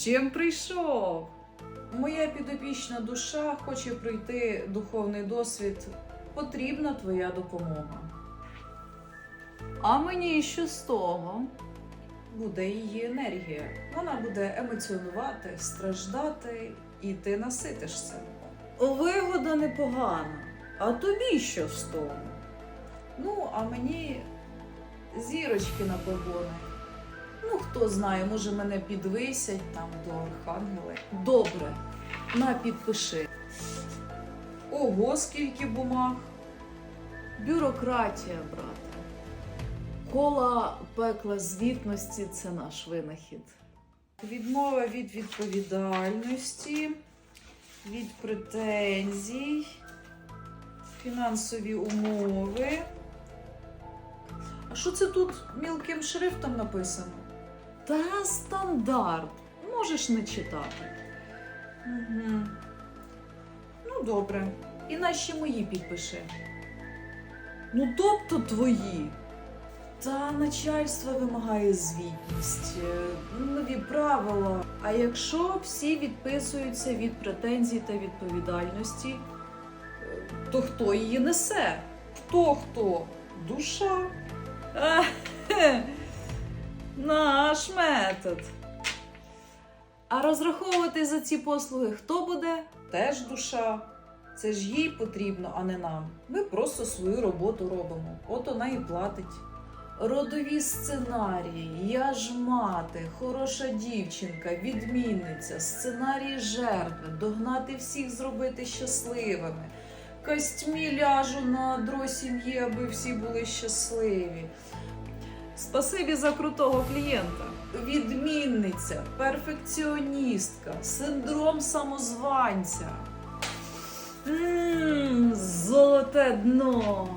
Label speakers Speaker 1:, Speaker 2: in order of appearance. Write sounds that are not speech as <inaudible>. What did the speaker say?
Speaker 1: З чим прийшов? Моя підопічна душа хоче пройти духовний досвід. Потрібна твоя допомога. А мені що з того? Буде її енергія. Вона буде емоціонувати, страждати, і ти наситишся. Вигода непогана. А тобі що з того? Ну, а мені зірочки на погони. Хто знає, може мене підвисять там до архангели. Добре, на підпиши. Ого, скільки бумаг. Бюрократія, брате. Кола пекла звітності це наш винахід. Відмова від відповідальності, від претензій, фінансові умови. А що це тут мілким шрифтом написано? Та стандарт. Можеш не читати. Угу. Ну, добре. І наші мої підпиши. Ну, тобто твої. Та начальство вимагає звітність, е, нові правила. А якщо всі відписуються від претензій та відповідальності, е, то хто її несе? Хто хто? Душа. А, <laughs> хе, Наш метод. А розраховувати за ці послуги хто буде? Теж душа. Це ж їй потрібно, а не нам. Ми просто свою роботу робимо. От вона і платить. Родові сценарії, я ж мати, хороша дівчинка, відмінниця, сценарії жертви, догнати всіх, зробити щасливими. Костьмі ляжу на дро сім'ї, аби всі були щасливі. Спасибі за крутого клієнта. Відмінниця, перфекціоністка, синдром самозванця. Ммм, золоте дно.